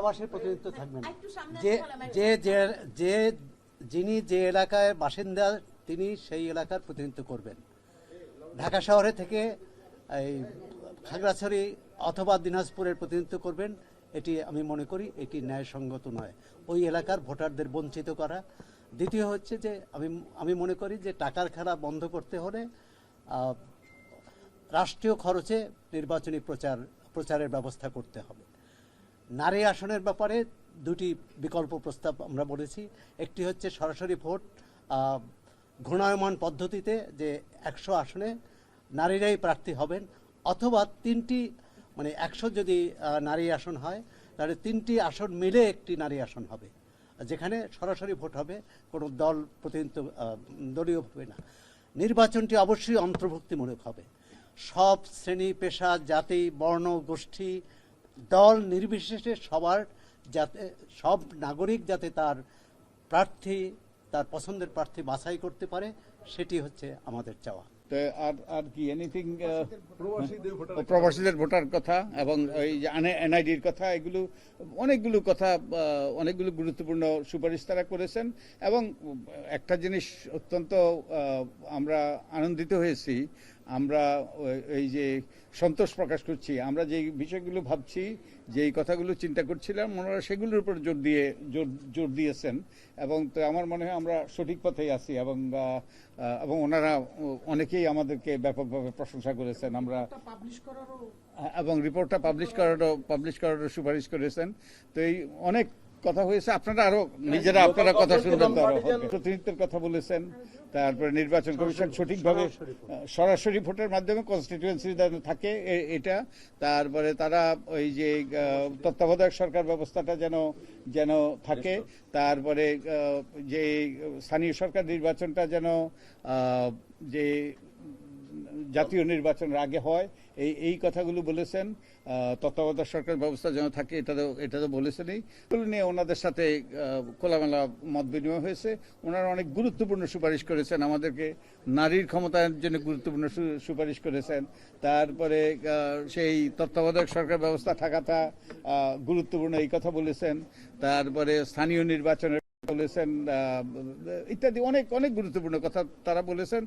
আবাসের প্রতিনিধিত্ব থাকবে না একটু সামনে যে আসতে বলা, ম্যাডাম। যে যে যে যিনি যে এলাকায় বাসিন্দা তিনি সেই এলাকার প্রতিনিধিত্ব করবেন। ঢাকা শহরে থেকে এই খাগড়াছড়ি অথবা দিনাজপুরের প্রতিনিধিত্ব করবেন। এটি আমি মনে করি এটি ন্যায়সঙ্গত নয়। ওই এলাকার ভোটারদের বঞ্চিত করা। দ্বিতীয় হচ্ছে যে আমি আমি মনে করি যে টাকার খেলা বন্ধ করতে হলে রাষ্ট্রীয় খরচে নির্বাচনী প্রচার প্রচারের ব্যবস্থা করতে হবে। নারী আসনের ব্যাপারে দুটি বিকল্প প্রস্তাব আমরা বলেছি। একটি হচ্ছে সরাসরি ভোট ঘূর্ণায়মান পদ্ধতিতে যে একশো আসনে নারীরাই প্রার্থী হবেন, অথবা তিনটি মানে একশো যদি নারী আসন হয়, তাহলে তিনটি আসন মিলে একটি নারী আসন হবে, যেখানে সরাসরি ভোট হবে, কোনো দল প্রতিনিধিত্ব দলীয় হবে না। নির্বাচনটি অবশ্যই অন্তর্ভুক্তিমূলক হবে। সব শ্রেণি, পেশা, জাতি, বর্ণ, গোষ্ঠী দল নির্বিশেষে সবার যাতে সব নাগরিক যাতে তার প্রার্থী তার পছন্দের প্রার্থী বাছাই করতে পারে সেটি হচ্ছে আমাদের চাওয়া। তো আর আর কি এনিথিং প্রবাসীদের ভোটার কথা এবং ওই যে এনআইডির কথা এগুলো অনেকগুলো কথা অনেকগুলো গুরুত্বপূর্ণ সুপারিশ তারা করেছেন এবং একটা জিনিস অত্যন্ত আমরা আনন্দিত হয়েছি আমরা এই যে সন্তোষ প্রকাশ করছি আমরা যে বিষয়গুলো ভাবছি যেই কথাগুলো চিন্তা করছিলাম ওনারা সেগুলোর উপর জোর দিয়ে জোর জোর দিয়েছেন এবং তো আমার মনে হয় আমরা সঠিক পথেই আছি এবং এবং ওনারা অনেকেই আমাদেরকে ব্যাপকভাবে প্রশংসা করেছেন। আমরা এবং রিপোর্টটা পাবলিশ করারও পাবলিশ করারও সুপারিশ করেছেন। তো এই অনেক কথা হয়েছে আপনারা আরও নিজেরা আপনারা কথা শুনবেন। প্রতিনিধিত্বের কথা বলেছেন তারপরে নির্বাচন কমিশন সঠিকভাবে সরাসরি ভোটের মাধ্যমে কনস্টিটিউয়েন্সি থাকে এটা। তারপরে তারা ওই যে তত্ত্বাবধায়ক সরকার ব্যবস্থাটা যেন যেন থাকে। তারপরে যে স্থানীয় সরকার নির্বাচনটা যেন যে জাতীয় নির্বাচনের আগে হয় এই এই কথাগুলো বলেছেন তত্ত্বাবধায়ক সরকার ব্যবস্থা যেন থাকে, এটা তো এটা তো বলেছেনই। এগুলো নিয়ে ওনাদের সাথে খোলামেলা মত বিনিময় হয়েছে। ওনারা অনেক গুরুত্বপূর্ণ সুপারিশ করেছেন আমাদেরকে, নারীর ক্ষমতায়নের জন্য গুরুত্বপূর্ণ সুপারিশ করেছেন। তারপরে সেই তত্ত্বাবধায়ক সরকার ব্যবস্থা থাকাটা গুরুত্বপূর্ণ এই কথা বলেছেন। তারপরে স্থানীয় নির্বাচনের বলেছেন ইত্যাদি অনেক অনেক গুরুত্বপূর্ণ কথা তারা বলেছেন।